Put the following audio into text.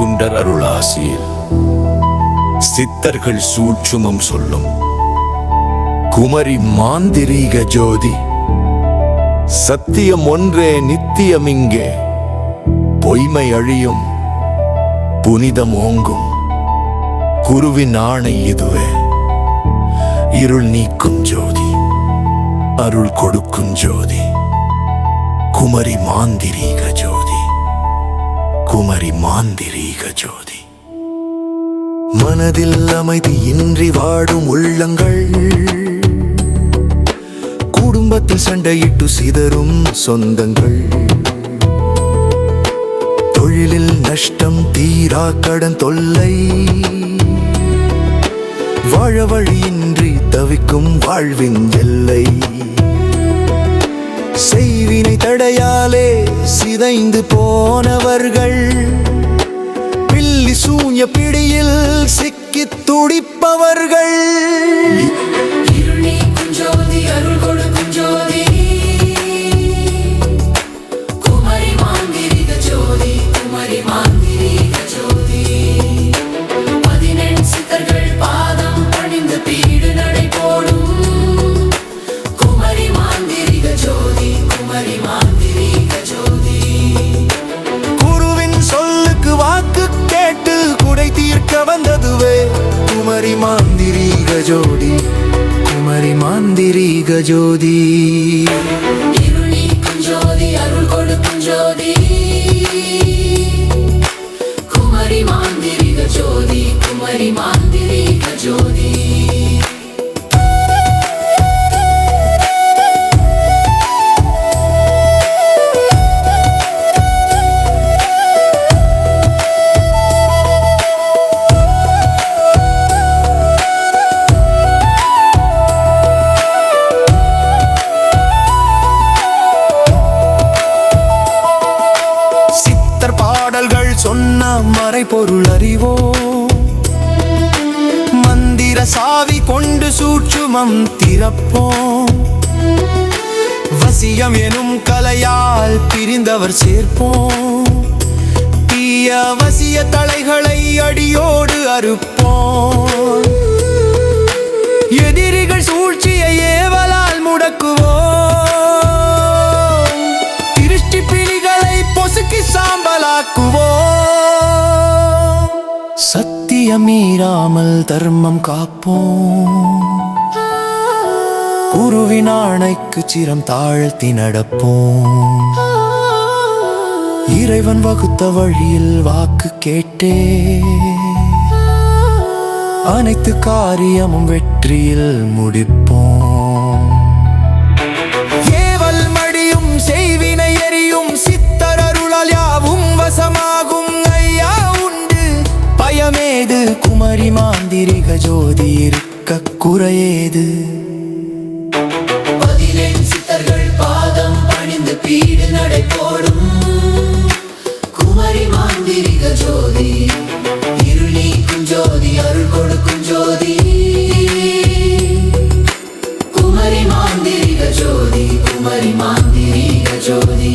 வைகுண்டர் அருளாசியில். சித்தர்கள் சூட்சுமம் சொல்லும். குமரி மாந்திரீக ஜோதி சத்தியம் ஒன்றே நித்தியம் இங்கே. பொய்மை அழியும் புனிதம் ஓங்கும். குருவின் ஆணை இதுவே இருள் நீக்கும் ஜோதி அருள் கொடுக்கும் ஜோதி. குமரி மாந்திரீக ஜோதி. குமரி மாந்திரீக ஜோதி. மனதில் அமைதி இன்றி வாடும் உள்ளங்கள். குடும்பத்தில் சண்டையிட்டு சிதறும் சொந்தங்கள். தொழிலில் நஷ்டம் தீரா கடன் தொல்லை. வாழ வழியின்றி தவிக்கும் வாழ்வின் எல்லை. செய்வினை தடையாலே சிதைந்து போனவர்கள். பில்லி சூன்ய பிடியில் சிக்கித் துடிப்பவர்கள். குமரி மாந்திரீக ஜோடி குமரி மாந்திரீக ஜோதி. ஜோதி அருள் கொடுக்கும் ஜோதி. சொன்ன மறைபொருள் அறிவோ? மந்திர சாவி கொண்டு சூற்றுமம் திறப்போம். வசியம் எனும் கலையால் பிரிந்தவர் சேர்ப்போம். தீய வசிய தலைகளை அடியோடு அறுப்போம். எதிரிகள் சூழ்ச்சியை ஏவலால் முடக்குவோம். திருஷ்டி பிடிகளை பொசுக்கி சாம்பலாக்குவோம். சத்தியம் மீறாமல் தர்மம் காப்போம். குருவின் ஆணைக்கு சிரம் தாழ்த்தி நடப்போம். இறைவன் வகுத்த வழியில் வாக்கு கேட்டே. அனைத்து காரியமும் வெற்றியில் முடிப்போம். குமரி மாந்திரிக ஜோதி இருக்க குறையேது? பதினெண் சித்தர்கள் பாதம் பணிந்து பீடு நடை போடும் குமரி மாந்திரிக ஜோதி இருள் நீக்கும் ஜோதி அருள் கொடுக்கும் ஜோதி. குமரி மாந்திரிக ஜோதி குமரி மாந்திரிக ஜோதி.